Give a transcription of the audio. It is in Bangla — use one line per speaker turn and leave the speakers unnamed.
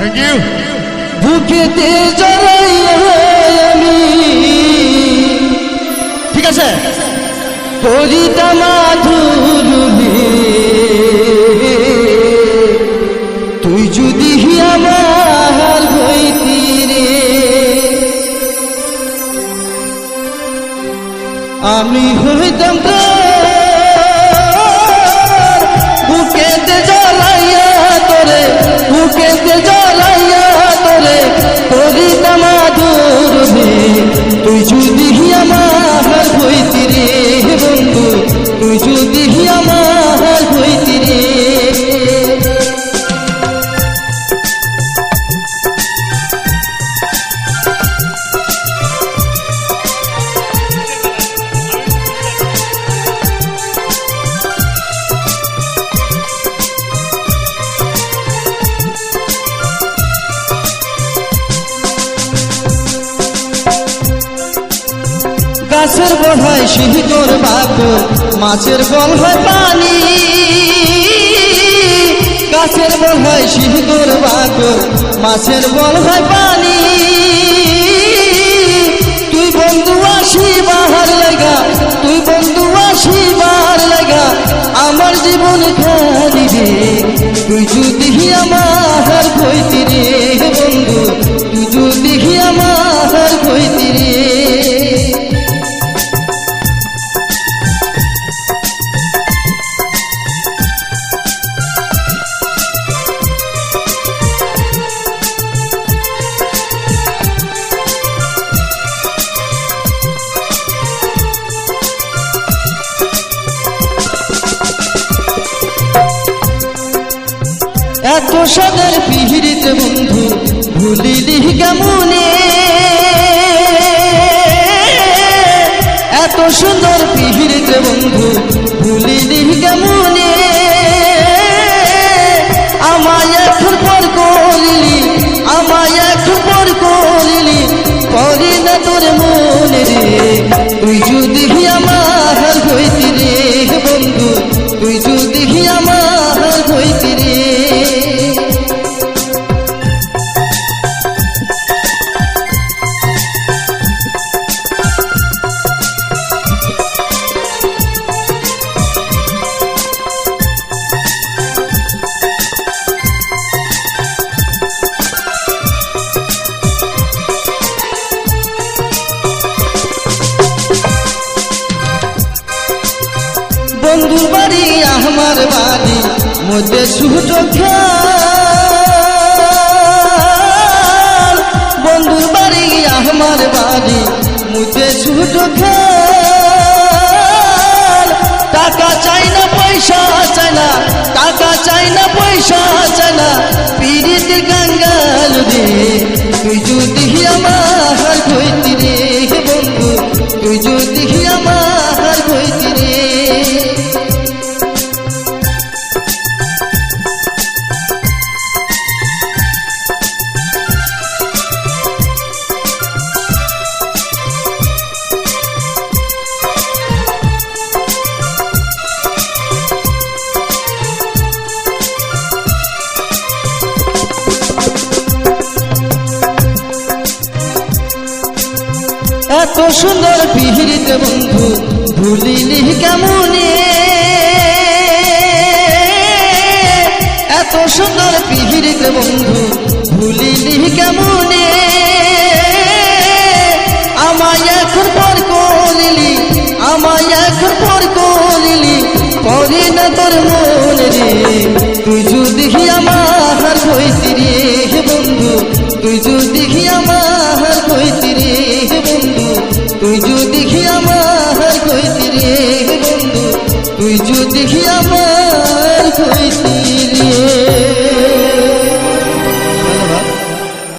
থ্যাংক ইউ
আমি।
ঠিক আছে?
করিতা মাধুরী তুই যদি আমার হইতি রে। আমি হইতাম বল হয় শিহিতর বাকর মাছের বল হয় পানি। গাছের বল হয় শিহিতর বাপ মাছের বল হয় পানি। তুই বন্ধু আসি বাহার লেগা, তুই বন্ধু আসি বাহার লেগা, আমার জীবন এত সাদের পিহিরিত বন্ধু, ভুলিলি কেমনে? এত সুন্দর পিহিরিত বন্ধু, ভুলিলি কেমনে? আমায় এখন পর করিলি, আমায় এখন পর করিলি, করি না তোর মনে রে। তুই যদি আমার হইতি রে বন্ধু, তুই বন্ধুর বাড়ি আমার বাড়ি, মধ্যে খাল বন্ধুর বাড়ি আমার বাড়ি ছোট খাল টাকা চাই না, পয়সা চাই না, টাকা চাই না, পয়সা চাই না। পীড়িত গঙ্গাল এত সুন্দর পিহিরিত বন্ধু ভুলিলি কেমনে? এত সুন্দর পিহিরিত বন্ধু ভুলিলি কেমনে? আমায় এখন পর কলিলি আমায় এখন পর কলিলি করি না তোর মনে রে। তুই যদি আমার হইতি রে বন্ধু, তুই যদি তুই যদি আমার হইতি